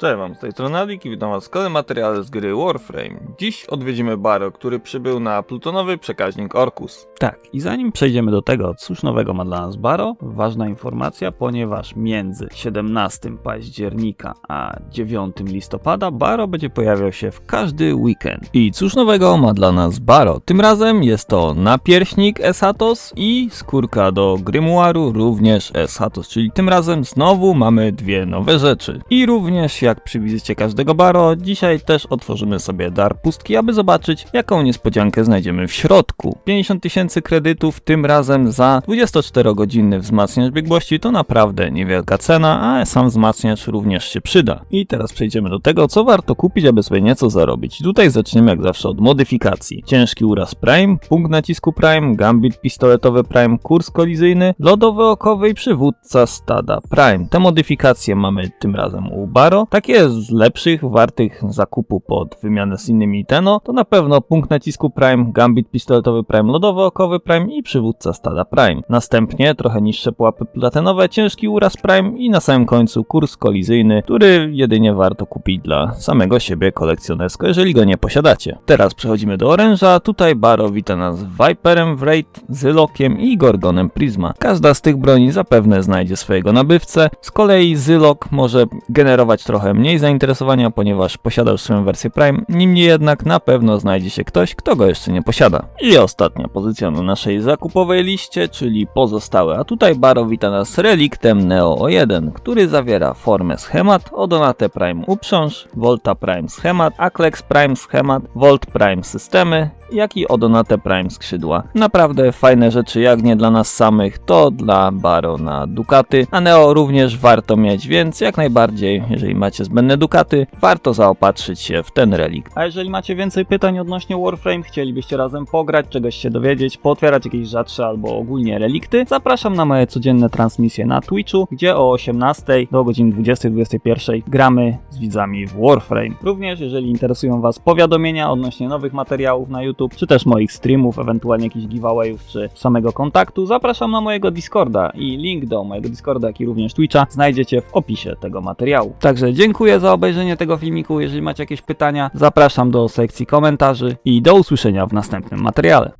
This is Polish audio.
Cześć wam, z tej strony Adik i witam was w kolejnym materiale z gry Warframe. Dziś odwiedzimy Baro, który przybył na plutonowy przekaźnik Orkus. Tak, i zanim przejdziemy do tego, cóż nowego ma dla nas Baro, ważna informacja, ponieważ między 17 października a 9 listopada Baro będzie pojawiał się w każdy weekend. I cóż nowego ma dla nas Baro? Tym razem jest to napierśnik Esatos i skórka do Grimoiru również Esatos, czyli tym razem znowu mamy dwie nowe rzeczy. I również jak przy wizycie każdego Baro, dzisiaj też otworzymy sobie dar pustki, aby zobaczyć jaką niespodziankę znajdziemy w środku. 50 tysięcy kredytów tym razem za 24-godzinny wzmacniacz biegłości to naprawdę niewielka cena, a sam wzmacniacz również się przyda. I teraz przejdziemy do tego, co warto kupić, aby sobie nieco zarobić. Tutaj zaczniemy jak zawsze od modyfikacji. Ciężki uraz Prime, punkt nacisku Prime, gambit pistoletowy Prime, kurs kolizyjny, lodowy okowy i przywódca stada Prime. Te modyfikacje mamy tym razem u Baro. Takie z lepszych, wartych zakupu pod wymianę z innymi Teno, to na pewno punkt nacisku Prime, gambit pistoletowy Prime, lodowy okowy Prime i przywódca stada Prime. Następnie trochę niższe pułapy platynowe, ciężki uraz Prime i na samym końcu kurs kolizyjny, który jedynie warto kupić dla samego siebie kolekcjonersko, jeżeli go nie posiadacie. Teraz przechodzimy do oręża. Tutaj Baro wita nas Viperem, Wraith, Zylokiem i Gorgonem Prisma. Każda z tych broni zapewne znajdzie swojego nabywcę. Z kolei Zylok może generować trochę mniej zainteresowania, ponieważ posiada już swoją wersję Prime. Niemniej jednak na pewno znajdzie się ktoś, kto go jeszcze nie posiada. I ostatnia pozycja na naszej zakupowej liście, czyli pozostałe. A tutaj Baro wita nas reliktem Neo O1, który zawiera formę schemat, Odonate Prime uprząż, Volta Prime schemat, Aklex Prime schemat, Volt Prime systemy, jak i Odonate Prime skrzydła. Naprawdę fajne rzeczy, jak nie dla nas samych, to dla Baro na Dukaty, a Neo również warto mieć, więc jak najbardziej, jeżeli macie zbędne Dukaty, warto zaopatrzyć się w ten relikt. A jeżeli macie więcej pytań odnośnie Warframe, chcielibyście razem pograć, czegoś się dowiedzieć, pootwierać jakieś rzadsze albo ogólnie relikty, zapraszam na moje codzienne transmisje na Twitchu, gdzie o 18 do godziny 20-21 gramy z widzami w Warframe. Również jeżeli interesują Was powiadomienia odnośnie nowych materiałów na YouTube, czy też moich streamów, ewentualnie jakichś giveawayów, czy samego kontaktu, zapraszam na mojego Discorda i link do mojego Discorda, jak i również Twitcha znajdziecie w opisie tego materiału. Także dziękuję za obejrzenie tego filmiku. Jeżeli macie jakieś pytania, zapraszam do sekcji komentarzy i do usłyszenia w następnym materiale.